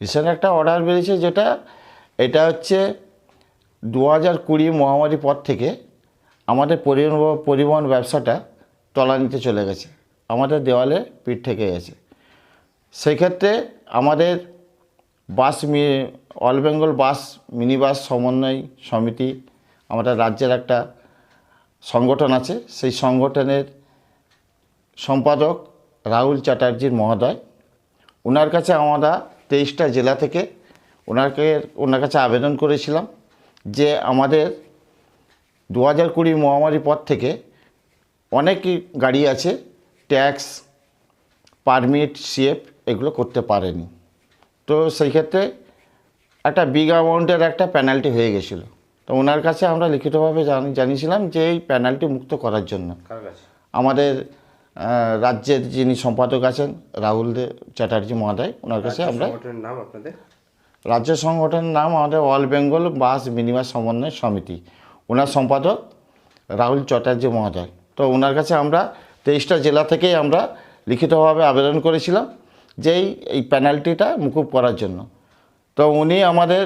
Recent একটা order বেরিয়েছে যেটা, এটা হচ্ছে দু হাজার কুড়ি মহামারী পর থেকে আমাদের পরিবহন ব্যবসাটা তলানিতে চলে গেছে। আমাদের দেওয়ালে পিঠ থেকে গেছে। সেই ক্ষেত্রে আমাদের bus me, all Bengal bus mini bus সমন্বয় সমিতি, আমাদের রাজ্যের একটা সংগঠন আছে। সেই সংগঠনের সম্পাদক রাহুল চ্যাটার্জির মহোদয়। ওনার কাছে আমরা তেইশটা জেলা থেকে ওনাকে ওনার কাছে আবেদন করেছিলাম যে আমাদের দু হাজার কুড়ি মহামারী পর থেকে অনেকই গাড়ি আছে ট্যাক্স পারমিট সিএফ এগুলো করতে পারেনি। তো সেই ক্ষেত্রে একটা বিগ অ্যামাউন্টের একটা পেনাল্টি হয়ে গেছিল। তো ওনার কাছে আমরা লিখিতভাবে জানি জানিয়েছিলাম যে এই পেনাল্টি মুক্ত করার জন্য। আমাদের রাজ্যের যিনি সম্পাদক আছেন রাহুল চ্যাটার্জি মহোদয় ওনার কাছে আমরা নাম আপনাদের? রাজ্য সংগঠনের নাম আমাদের অল বেঙ্গল বাস বিনিময় সমন্বয় সমিতি। ওনার সম্পাদক রাহুল চ্যাটার্জি মহোদয়। তো ওনার কাছে আমরা তেইশটা জেলা থেকেই আমরা লিখিতভাবে আবেদন করেছিলাম যে এই এই পেনাল্টিটা মুকুব করার জন্য। তো উনি আমাদের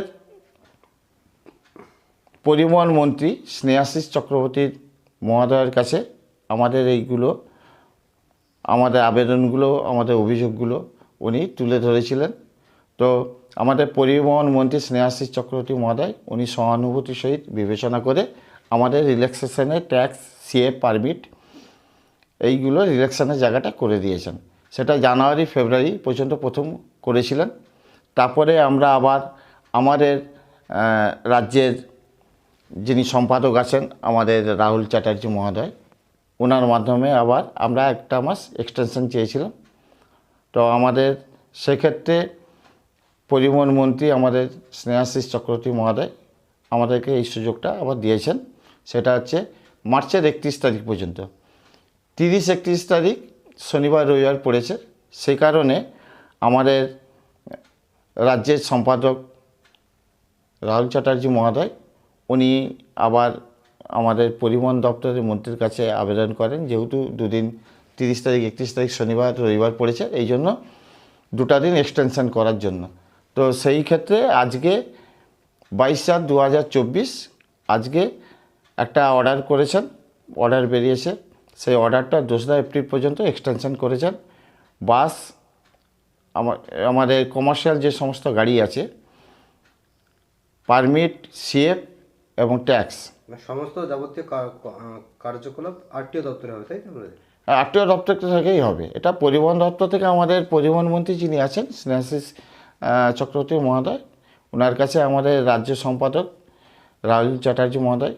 পরিবহন মন্ত্রী স্নেহাশিস চক্রবর্তীর মহোদয়ের কাছে আমাদের এইগুলো আমাদের আবেদনগুলো, আমাদের অভিযোগগুলো উনি তুলে ধরেছিলেন। তো আমাদের পরিবহন মন্ত্রী স্নেহাশিস চক্রবর্তী মহোদয় উনি সহানুভূতির সহিত বিবেচনা করে আমাদের রিল্যাক্সেশনের ট্যাক্স সিএ পারমিট এইগুলো রিল্যাক্সেশনের জায়গাটা করে দিয়েছেন। সেটা জানুয়ারি, ফেব্রুয়ারি পর্যন্ত প্রথম করেছিলেন। তারপরে আমরা আবার আমাদের রাজ্যের যিনি সম্পাদক আছেন আমাদের রাহুল চ্যাটার্জি মহোদয় ওনার মাধ্যমে আবার আমরা একটা মাস এক্সটেনশন চেয়েছিলাম। তো আমাদের সেক্ষেত্রে পরিবহন মন্ত্রী আমাদের স্নেহাশিস চক্রবর্তী মহোদয় আমাদেরকে এই সুযোগটা আবার দিয়েছেন। সেটা হচ্ছে মার্চের একত্রিশ তারিখ পর্যন্ত। তিরিশ একত্রিশ তারিখ শনিবার, রবিবার পড়েছে। সেই কারণে আমাদের রাজ্যের সম্পাদক রাহুল চ্যাটার্জি মহোদয়, উনি আবার আমাদের পরিবহন দপ্তরের মন্ত্রীর কাছে আবেদন করেন, যেহেতু দুদিন, তিরিশ তারিখ, একত্রিশ তারিখ শনিবার, রবিবার পড়েছে, এই জন্য দুটা দিন এক্সটেনশন করার জন্য। তো সেই ক্ষেত্রে আজকে বাইশ চার দু আজকে একটা অর্ডার করেছেন অর্ডার বেরিয়েছে, সেই অর্ডারটা দোসরা এপ্রিল পর্যন্ত এক্সটেনশন করেছেন। বাস আমা- আমাদের কমার্শিয়াল যে সমস্ত গাড়ি আছে পারমিট সিএফ এবং ট্যাক্স সমস্ত যাবতীয় কার্যকলাপ আরটিও দপ্তরে হবে, তাই তো আপনাদের? আরটিও দপ্তর থেকেই হবে। এটা পরিবহন দপ্তর থেকে আমাদের পরিবহন মন্ত্রী যিনি আছেন, স্নেহাশিস চক্রবর্তী মহোদয় ওনার কাছে আমাদের রাজ্য সম্পাদক রাহুল চ্যাটার্জি মহোদয়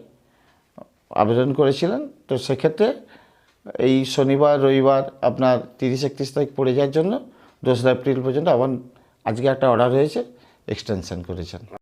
আবেদন করেছিলেন। তো সেক্ষেত্রে এই শনিবার, রবিবার আপনার তিরিশ একত্রিশ তারিখ পড়ে যাওয়ার জন্য, দোসরা এপ্রিল পর্যন্ত আবার আজকে একটা অর্ডার হয়েছে, এক্সটেনশন করেছেন।